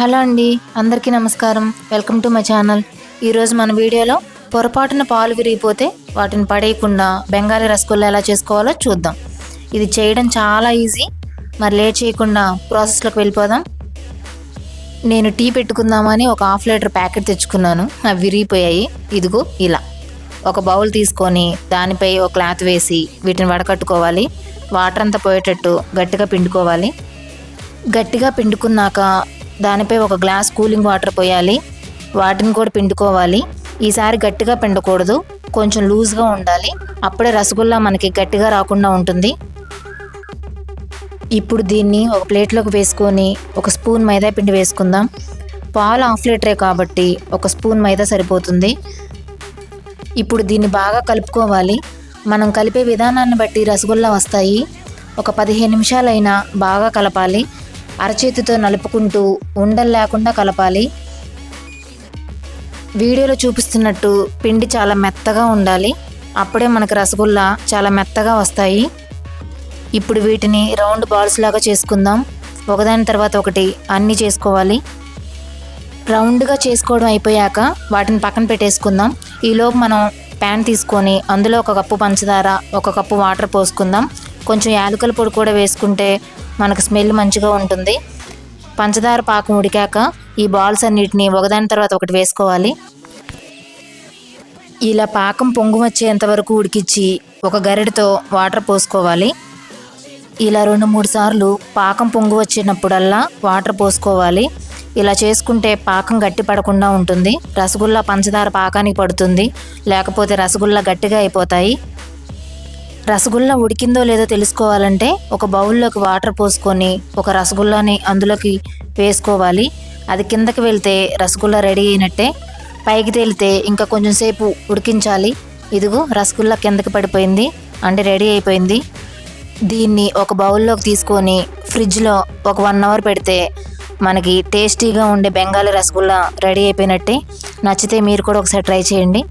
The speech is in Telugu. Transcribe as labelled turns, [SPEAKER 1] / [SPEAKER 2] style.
[SPEAKER 1] హలో అండి అందరికీ నమస్కారం. Welcome to my channel. ఈరోజు మన వీడియోలో పొరపాటున పాలు విరిగిపోతే వాటిని పడేయకుండా బెంగాలీ రసగుల్లా ఎలా చేసుకోవాలో చూద్దాం. ఇది చేయడం చాలా ఈజీ. మరి లేట్ చేయకుండా ప్రాసెస్లోకి వెళ్ళిపోదాం. నేను టీ పెట్టుకుందామని ఒక హాఫ్ లీటర్ ప్యాకెట్ తెచ్చుకున్నాను. అవి విరిగిపోయాయి. ఇదిగో ఇలా. ఒక బౌల్ తీసుకొని దానిపై ఒక క్లాత్ వేసి వీటిని వడకట్టుకోవాలి. వాటర్ అంతా పోయేటట్టు గట్టిగా పిండుకోవాలి. గట్టిగా పిండుకున్నాక దానిపై ఒక గ్లాస్ కూలింగ్ వాటర్ పోయాలి. వాటిని కూడా పిండుకోవాలి. ఈసారి గట్టిగా పిండకూడదు. కొంచెం లూజ్గా ఉండాలి. అప్పుడే రసగుల్లా మనకి గట్టిగా రాకుండా ఉంటుంది. ఇప్పుడు దీన్ని ఒక ప్లేట్లోకి వేసుకొని ఒక స్పూన్ మైదా పిండి వేసుకుందాం. పాలు హాఫ్ లీటరే కాబట్టి ఒక స్పూన్ మైదా సరిపోతుంది. ఇప్పుడు దీన్ని బాగా కలుపుకోవాలి. మనం కలిపే విధానాన్ని బట్టి రసగుల్లా వస్తాయి. ఒక పదిహేను నిమిషాలైనా బాగా కలపాలి. అరచేతితో నలుపుకుంటూ ఉండలు లేకుండా కలపాలి. వీడియోలో చూపిస్తున్నట్టు పిండి చాలా మెత్తగా ఉండాలి. అప్పుడే మనకు రసగుల్లా చాలా మెత్తగా వస్తాయి. ఇప్పుడు వీటిని రౌండ్ బాల్స్ లాగా చేసుకుందాం. ఒకదాని తర్వాత ఒకటి అన్నీ చేసుకోవాలి. రౌండ్గా చేసుకోవడం అయిపోయాక వాటిని పక్కన పెట్టేసుకుందాం. ఈలోపు మనం ప్యాన్ తీసుకొని అందులో ఒక కప్పు పంచదార ఒక కప్పు వాటర్ పోసుకుందాం. కొంచెం యాలకుల పొడి కూడా వేసుకుంటే మనకు స్మెల్ మంచిగా ఉంటుంది. పంచదార పాకం ఉడికాక ఈ బాల్స్ అన్నిటిని ఒకదాని తర్వాత ఒకటి వేసుకోవాలి. ఇలా పాకం పొంగు వచ్చేంత వరకు ఉడికించి ఒక గరిటతో వాటర్ పోసుకోవాలి. ఇలా రెండు మూడు సార్లు పాకం పొంగు వచ్చినప్పుడల్లా వాటర్ పోసుకోవాలి. ఇలా చేసుకుంటే పాకం గట్టి పడకుండా ఉంటుంది. రసగుల్లా పంచదార పాకానికి పడుతుంది. లేకపోతే రసగుల్లా గట్టిగా అయిపోతాయి. రసగుల్లా ఉడికిందో లేదో తెలుసుకోవాలంటే ఒక బౌల్లోకి వాటర్ పోసుకొని ఒక రసగుల్లాని అందులోకి వేసుకోవాలి. అది కిందకి వెళ్తే రసగుల్లా రెడీ అయినట్టే. పైకి తేలితే ఇంకా కొంచెం సేపు ఉడికించాలి. ఇదిగో రసగుల్లా కిందకి పడిపోయింది. అంటే రెడీ అయిపోయింది. దీన్ని ఒక బౌల్లోకి తీసుకొని ఫ్రిడ్జ్లో ఒక వన్ అవర్ పెడితే మనకి టేస్టీగా ఉండే బెంగాలీ రసగుల్లా రెడీ అయిపోయినట్టే. నచ్చితే మీరు కూడా ఒకసారి ట్రై చేయండి.